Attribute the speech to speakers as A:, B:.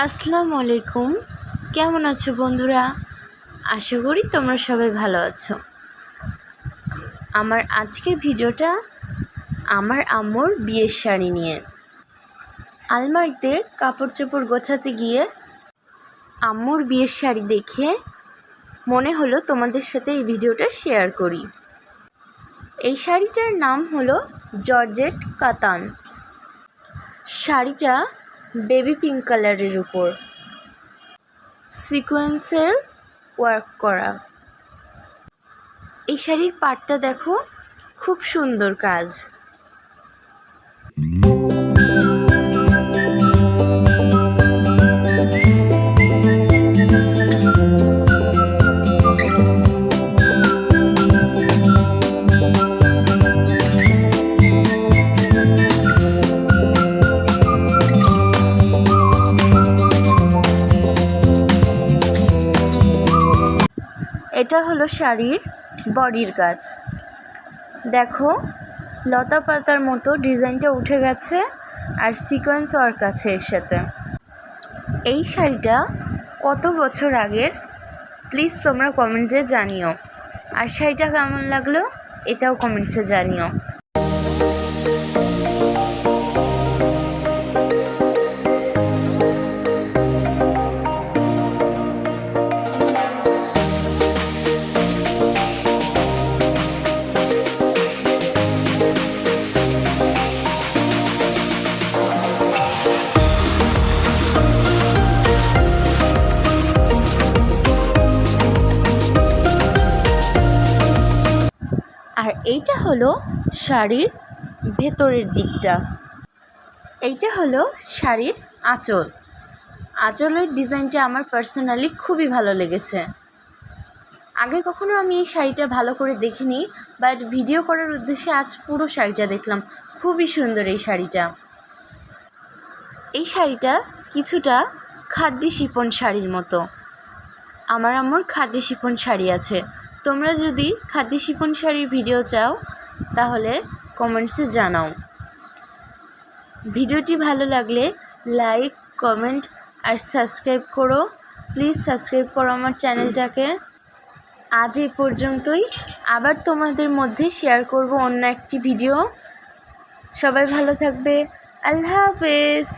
A: আসসালামু আলাইকুম। কেমন আছো বন্ধুরা? আশা করি তোমরা সবাই ভালো আছো। আমার আজকের ভিডিওটা আমার আম্মুর বিয়ের শাড়ি নিয়ে। আলমারিতে কাপড় চোপড় গোছাতে গিয়ে আম্মুর বিয়ের শাড়ি দেখে মনে হলো তোমাদের সাথে এই ভিডিওটা শেয়ার করি। এই শাড়িটার নাম হলো জর্জেট কাতান। শাড়িটা বেবি পিঙ্ক কালারের উপর। সিকোয়েন্সের ওয়ার্ক করা। এই শাড়ির পাটটা দেখো খুব সুন্দর কাজ। এটা হলো শাড়ির বডির কাজ। দেখো, লতা পাতার মতো ডিজাইনটা উঠে গেছে আর সিকোয়েন্স ওয়ার্ক আছে এর সাথে। এই শাড়িটা কত বছর আগের? প্লিজ তোমরা কমেন্টে জানিও। আর শাড়িটা কেমন লাগল? এটাও কমেন্টসে জানিও। আর এইটা হলো শাড়ির ভেতরের দিকটা। এইটা হলো শাড়ির আঁচল। আঁচলের ডিজাইনটা আমার পার্সোনালি খুবই ভালো লেগেছে। আগে কখনো আমি এই শাড়িটা ভালো করে দেখিনি বাট ভিডিও করার উদ্দেশ্যে আজ পুরো শাড়িটা দেখলাম। খুবই সুন্দর এই শাড়িটা। এই শাড়িটা কিছুটা খাদ্যি শিপন শাড়ির মতো। আমার আম্মুর খাদি শিপন শাড়ি আছে। তোমরা যদি খাদি শিপন শাড়ির ভিডিও চাও, তাহলে কমেন্টসে জানাও। ভিডিওটি ভালো লাগলে লাইক, কমেন্ট আর সাবস্ক্রাইব করো। প্লিজ সাবস্ক্রাইব করো আমার চ্যানেলটাকে। আজ এই পর্যন্তই। আবার তোমাদের মধ্যে শেয়ার করব অন্য একটি ভিডিও। সবাই ভালো থাকবে। আল্লাহ হাফেজ।